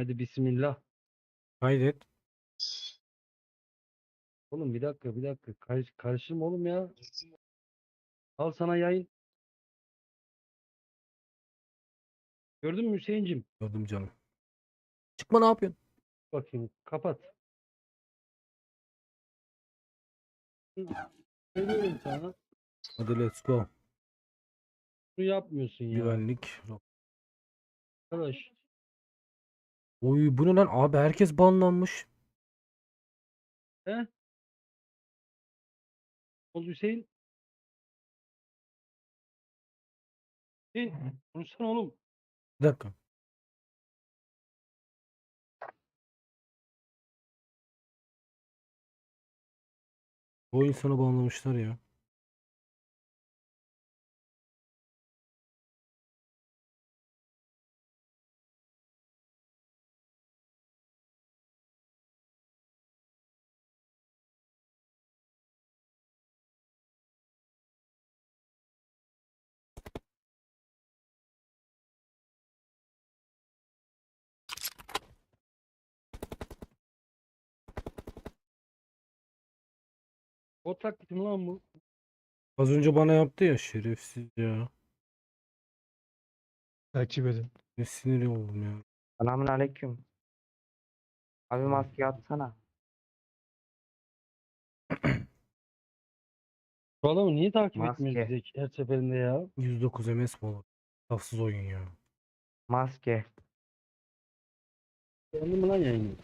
Hadi bismillah. Kaydet. Oğlum bir dakika bir dakika. Karış, karıştırma oğlum ya. Al sana yayın. Gördün mü Hüseyin'cim? Gördüm canım. Çıkma ne yapıyorsun? Bakayım kapat. Söylüyorum sana. Hadi let's go. Bunu yapmıyorsun ya. Güvenlik. Arkadaş. Oy bu ne lan abi herkes banlanmış. He? Oldu Hüseyin. Hüseyin. Konuşsana oğlum. Bir dakika. Bu insanı banlamışlar ya. Taklidi mi lan bu? Az önce bana yaptı ya şerefsiz ya. Takip edin. Ne siniri oldum ya. Selamun aleyküm. Abi maske atsana. Bu adamı niye takip Maske. etmiyoruz biz her seferinde ya? 109 MS mi olur? Tafsız oyun ya. Maske. Beğendin mi lan yayını?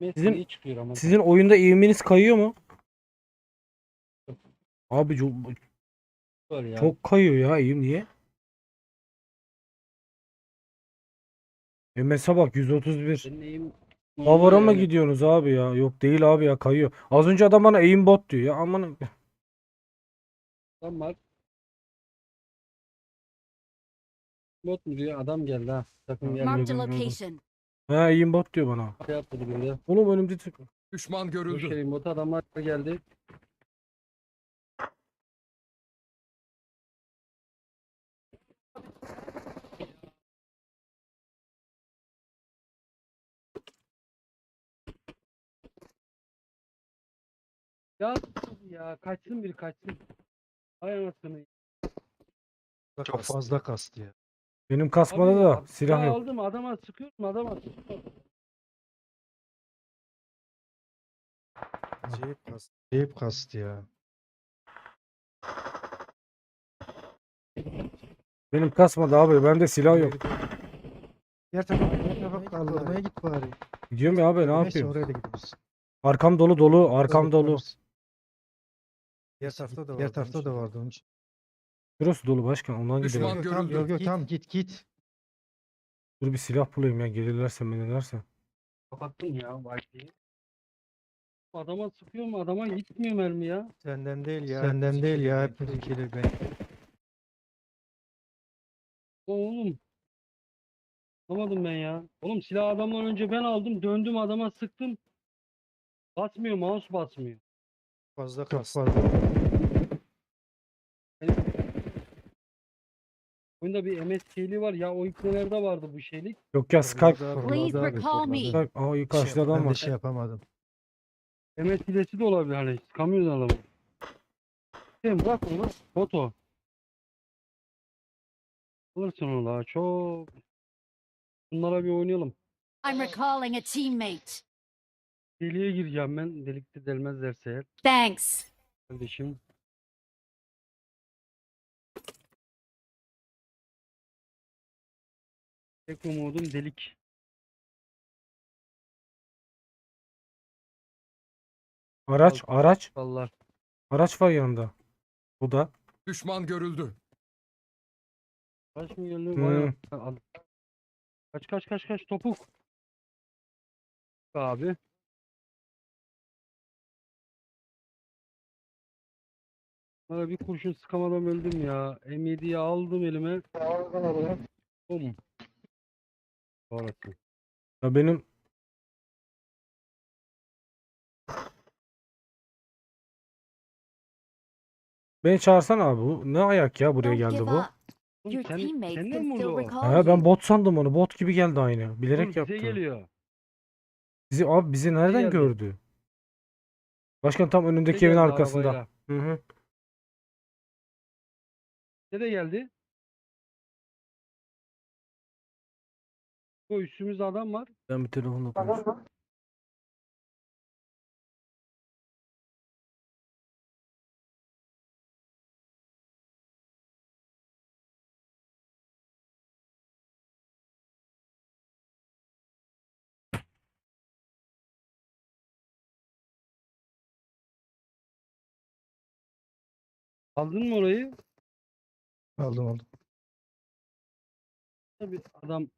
Sizin- çıkıyor ama. Sizin oyunda eğiminiz kayıyor mu? Abi çok, var ya. çok kayıyor ya eğim niye? MS'e bak 131. Senin eğim Power'a mı yani. gidiyorsunuz abi ya? Yok değil abi ya kayıyor. Az önce adam bana aimbot diyor ya aman. Var. Bot mu diyor? Adam geldi ha. Sakın gelme. Marked a location. Ha aimbot diyor bana. Şey yapmadı böyle. Oğlum önümde tık. Düşman görüldü. vereyim botu adamlar geldi. Ya ya kaçsın bir kaçsın. Ay anasını. Çok fazla kastı ya. Benim kasmada Abi, da abi, silah yok. aldım adama sıkıyorum adama sıkıyorum. Acayip kastı. Acayip kastı ya. Benim kasmadı abi. Bende silah yok. Diğer tarafa, diğer tarafa kaldırmaya git bari. Gidiyorum ya abi ne Neyse yapayım? oraya da gidebilirsin. Arkam dolu dolu. Arkam dolu. Diğer tarafta da vardı. Diğer tarafta da vardı onun için. Şurası dolu başkan. Ondan Düşman gidelim. Tamam, görüldü. yok yok Git. tamam git git. Dur bir silah bulayım ya. Gelirlerse menirlerse. Kapattın ya Wi-Fi'yi. Adama sıkıyorum adama gitmiyor mermi ya. Senden değil ya. Senden değil ya. Hepimiz gelir ben. Oğlum. Anlamadım ben ya. Oğlum silah adamdan önce ben aldım. Döndüm adama sıktım. Basmıyor mouse basmıyor. Fazla kastı. Fazla. Oyunda bir MS şeyliği var ya o ipnelerde vardı bu şeylik. Yok ya Skype. Please recall me. Skype. Aa iyi karşıda adam Ben de var. şey yapamadım. MS hilesi de olabilir hani. Kamyon adamı. Sen bırak onu. Foto. Alırsın onu daha çok. Bunlara bir oynayalım. I'm recalling a teammate. Deliğe gireceğim ben. Delikte delmezlerse eğer. Thanks. Kardeşim. Tek umudum delik. Araç araç. Vallahi. Araç var yanında. Bu da. Düşman görüldü. Kaç mı geldi? Hmm. Kaç kaç kaç kaç topuk. Abi. Bana bir kurşun sıkamadan öldüm ya. M7'yi aldım elime. Bum. Orası. Ya benim Beni çağırsan abi bu ne ayak ya buraya geldi bu? Oğlum mi? Ha ben bot sandım onu. Bot gibi geldi aynı. Bilerek Oğlum bize geliyor. Bizi abi bizi nereden geldi. gördü? Başkan tam Bize önündeki evin arkasında. arabayla. Hı hı. Bize de geldi. O üstümüzde adam var. Ben bir telefonla konuşuyorum. Aldın mı orayı? Aldım aldım. Tabii adam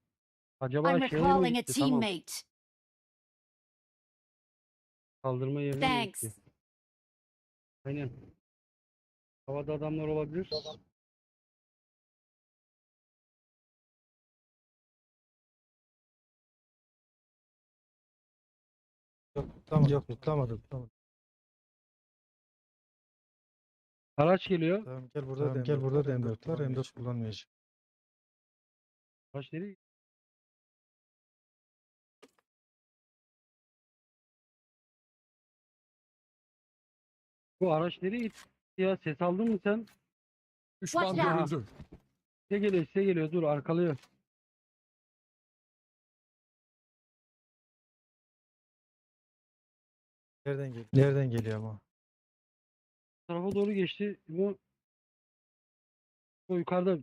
acaba I'm mi recalling a gitti? Tamam. teammate. Kaldırma yerine mi Thanks. gitti? Aynen. Havada adamlar olabilir. Yok tutamadım. Yok tutamadım. tutamadım. Araç geliyor. Tamam gel burada tamam, gel burada da M4 var. M4 kullanmayacağım. Araç nereye? Bu araç nereye gitti ya? Ses aldın mı sen? Watch out. görüldü. Size geliyor, size geliyor. Dur arkalıyor. Nereden geliyor? Nereden geliyor ama? Bu tarafa doğru geçti. Bu bu yukarıda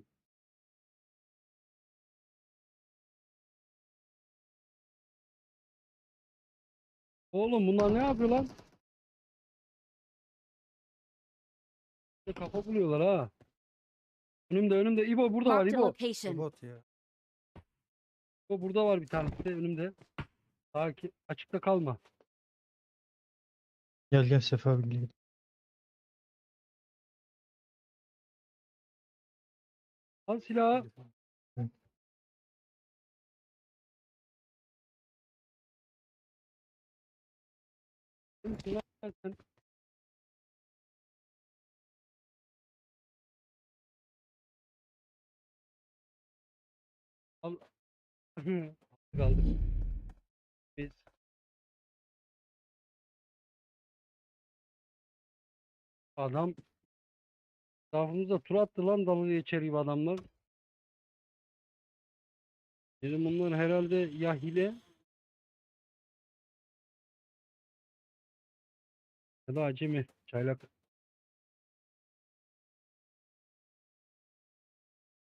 Oğlum bunlar ne yapıyor lan? Kafa buluyorlar ha. Önümde önümde İbo burada var Marked a İbo. location. Bot ya. İbo burada var bir tanesi de önümde. Sakin açıkta kalma. Gel gel Sefa Bilgi. gel. Al silahı. Silah Kaldı. Biz Adam etrafımızda tur attı lan dalga geçer gibi adamlar. Dedim bunlar herhalde ya hile ya da acemi çaylak.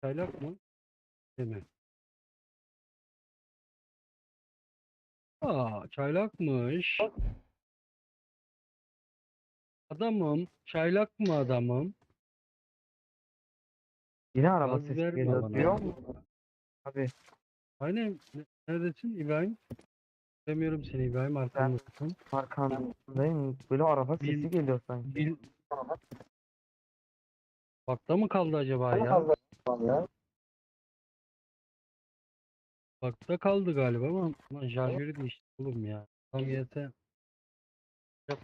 Çaylak mı? Değil mi? Aa, çaylakmış. Adamım. Çaylak mı adamım? Yine araba Gaz sesi verme geliyor. bana. Duyuyor musun? Abi Aynen. Ne- Neredesin İbrahim? Demiyorum seni İbrahim arkamdasın. arkandayım. Böyle araba Bil- sesi geliyor sanki. Bil... Bakta mı kaldı acaba ya? Bakta kaldı galiba ama lan şarjörü değişti oğlum ya. Tam seni.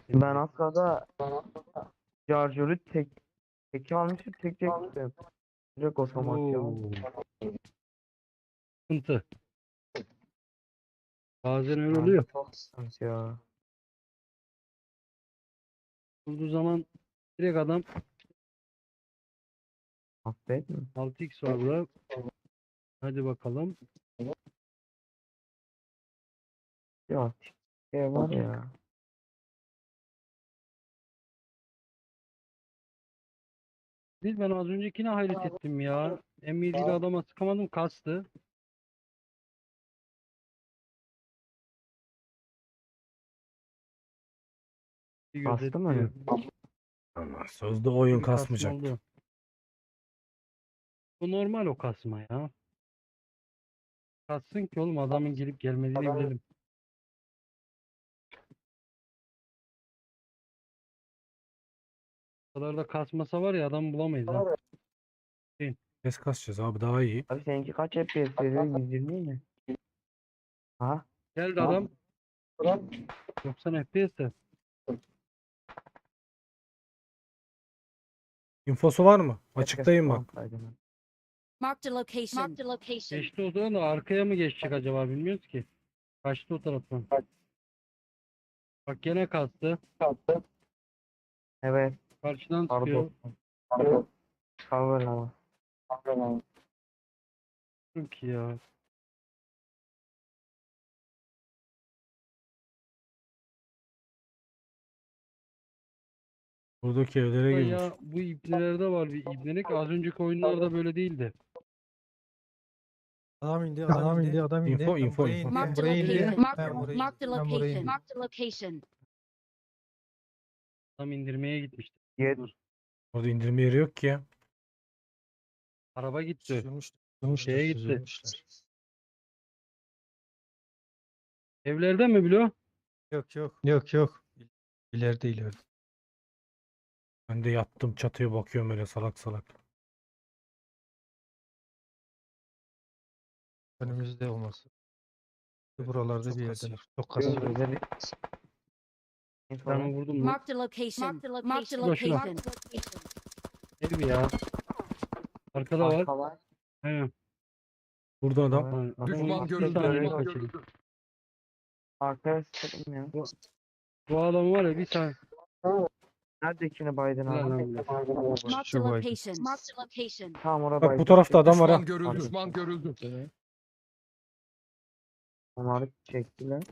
Ben aslında şarjörü tek teki almışım tek çektim. Direkt otomatik aldım. Oo. Sıkıntı. Bazen öyle oluyor. Çok sıkıntı ya. Durduğu zaman direkt adam Affet mi? 6x var burada. Hadi bakalım. Ya şey var ya. Biz ben az öncekine hayret ettim ya. M7 ile adama sıkamadım kastı. Bir Kastı mı? gözetliyor. Ama sözde oyun kasma kasmayacak. oldu. Bu normal o kasma ya. Katsın ki oğlum adamın gelip gelmediğini bilelim. Kadar da kasmasa var ya adam bulamayız ha. Ses kasacağız abi daha iyi. Abi seninki kaç FPS veriyor? 120 mi? Ha? Geldi adam. 90 FPS de. Infosu var mı? Açıktayım bak. Marked a location. Marked a location. Geçti o zaman da arkaya mı geçecek acaba bilmiyoruz ki. Kaçtı o taraftan. Bak gene kastı. Evet. Karşıdan sıkıyor. Pardon. Cover ama. Çok iyi ya. Buradaki evlere girmiş. Ya bu ibnelerde var bir ibnelik. Az önceki oyunlarda böyle değildi. Adam indi, adam indi, adam indi. Info, info, info. buraya indim. location. Ben buraya location. Marked a location. Tam indirmeye gitmişti. Yet. Dur. Orada indirme yeri yok ki ya. Araba gitti. Süzülmüş, süzülmüşler, Şeye gitti. süzülmüşler. Evlerde mi Bilo? Yok yok. Yok yok. İleride ileride. Ben de yattım çatıya bakıyorum öyle salak salak. Önümüzde olması. Buralarda bir yerdeler. Çok Yok, kasıyor. Özel- Bir tane vurdum mu? Marked a location. Marked a location. Marked a location. Ev ya. Arkada var. Arka var. He. Burada adam. Lan, Düşman görüldü, düşman kaçırdım. Arkaya sıkıldım ya. Bu adam var ya bir tane. Neredekini Biden abi? Şu location. Tamam orada Bak bu Biden. tarafta adam var ha. Düşman görüldü. Düşman görüldü. Onları çektiler.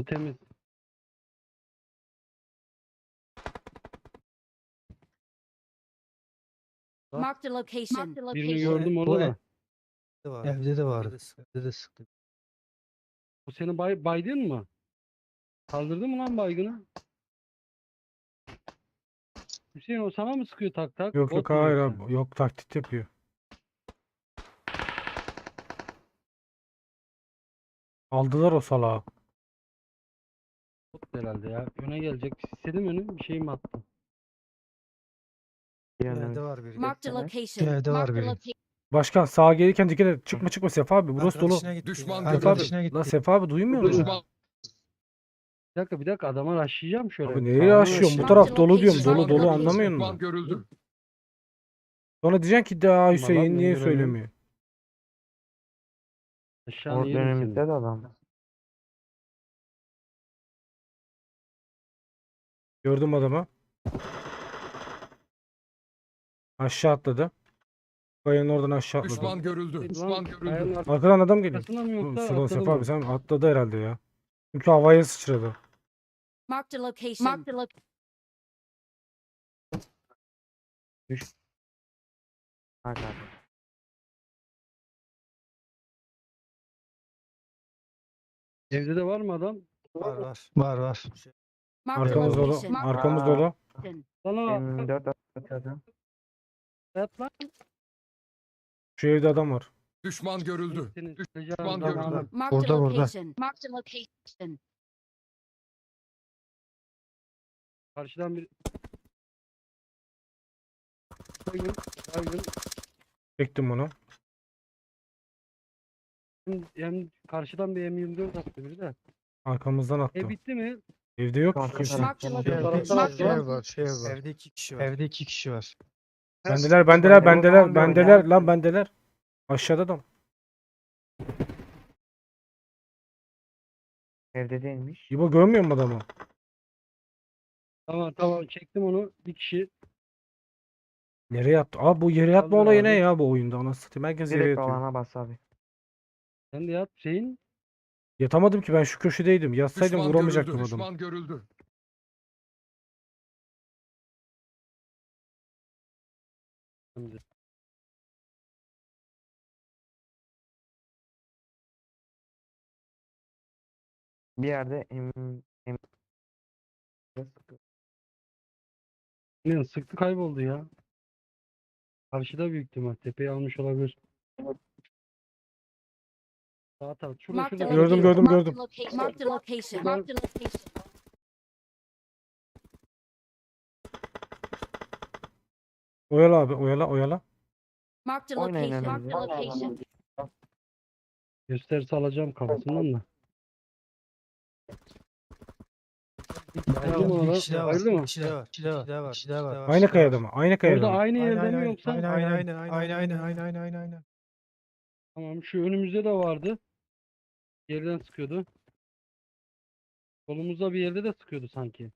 O temiz. Marked a location. Birini gördüm Bu orada da. Evde de vardı. Evde de sıktı. O senin bay, baydın mı? Kaldırdın mı lan baygını? Hüseyin o sana mı sıkıyor tak tak? Yok Bot yok mu hayır yoksa? abi. Yok taklit yapıyor. Aldılar o salağı. Bot herhalde ya. Öne gelecek. İstedim önü. Bir şey mi attı? Evde var biri. Marked a location. Evde var Marked a biri. location. Başkan sağa gelirken dikkat et. Çıkma çıkma Sefa abi. Burası dolu. Arkadaşına gitti. Düşman. Sefa Arkadaşına abi. gitti. La Sefa abi duymuyor musun? Düşman Bir dakika bir dakika adama rushlayacağım şöyle. Abi nereye Sağdan aşıyorsun? Bu taraf dolu diyorum. Dolu dolu anlamıyor musun? görüldü. Sonra diyeceksin ki daha Hüseyin niye söylemiyor? Aşağı Orada yerim önümüzde seni. de adam. Gördüm adamı. Aşağı atladı. Kayanın oradan aşağı atladı. Düşman görüldü. Düşman görüldü. Arkadan adam geliyor. mı atladı Sefa mı? abi sen atladı herhalde ya. Çünkü havaya sıçradı. Marked a location. Marked a location. Hadi abi. Evde de var mı adam? Var var. Var var. A Arkamız dolu. Arkamız dolu. Lan o M4 atladı. yat lan. Şu evde adam var. Düşman görüldü. Senin Düşman görüldü. zamanı. Marked a Orada, orada. location. Marked a location. Karşıdan bir Baygın, baygın. Çektim onu. Hem, hem karşıdan bir M24 attı biri de. Arkamızdan attı. E bitti mi? Evde yok ki kimse. Şey var, şey var. Evde iki kişi var. Evde iki kişi var. Bendeler bendeler bendeler bendeler lan bendeler. Aşağıda adam. Evde değilmiş. İbo görmüyor musun adamı? Tamam tamam çektim onu. Bir kişi. Nereye yattı? Abi bu yere yatma Vallahi olayı ne abi. ya bu oyunda? Anasını satayım herkes yere Direkt yatıyor. alana bas abi. Sen de yat şeyin. Yatamadım ki ben şu köşedeydim. Yatsaydım Düşman vuramayacaktım görüldü. adamı. Düşman görüldü. Bir yerde M... M... Ne sıktı kayboldu ya. Karşıda büyük ihtimal. Tepeyi almış olabilir. Zaten şurada şurada. Şey gördüm gördüm gördüm. Marked a location. Marked a location. Oyala abi oyala oyala. Marked a location. Marked a location. Gösterisi alacağım kafasından da. Ayrıldı mı? Bir kişi var. Ayrıldı mı? Bir kişi daha var. Bir kişi daha Aynı kayada mı? Aynı kayada mı? aynı yerde mi yoksa? Aynen aynen aynen aynen aynen aynen. Tamam şu önümüzde de vardı. Yerden sıkıyordu. Solumuzda bir yerde de sıkıyordu sanki.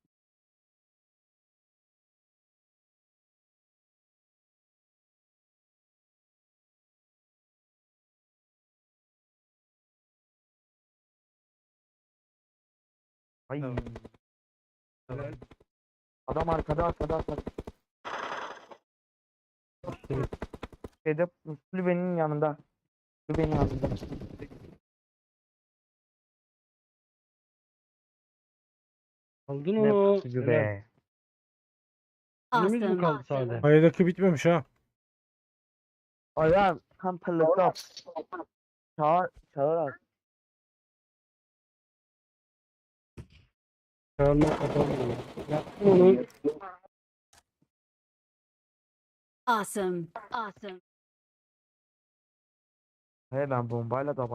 Ay. Tamam. Tamam. Adam arkada arkada arkada. Şeyde kulübenin yanında. Kulübenin yanında. Aldın Ne onu. pusucu Helal. be. Awesome. kaldı sadece? Kayadaki bitmemiş ha. Ayağım tam at. Çağır, çağır at. Çağırma kapalı. Yaptım onu. Awesome. Awesome. He ben bombayla da.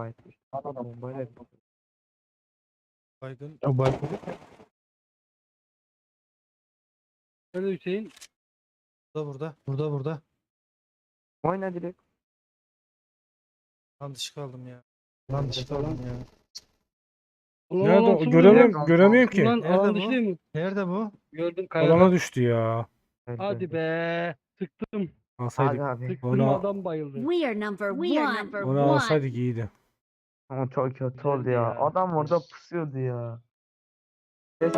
Adam bombayla Baygın. Nerede Hüseyin? Burada burada. Burada burada. Oyna direkt. Lan dışı kaldım ya. Lan dışı kaldım ya. Allah Nerede o? Göremiyorum, vuruyor? göremiyorum ki. Lan Nerede alan bu? dışı değil mi? Nerede bu? Gördüm kayada. Alana düştü ya. Hadi be. Sıktım. Alsaydık. Hadi abi. Sıktım Onu- adam bayıldı. We are number We are one. number Onu one. alsaydık iyiydi. Ama çok kötü oldu ya. Adam orada pusuyordu ya.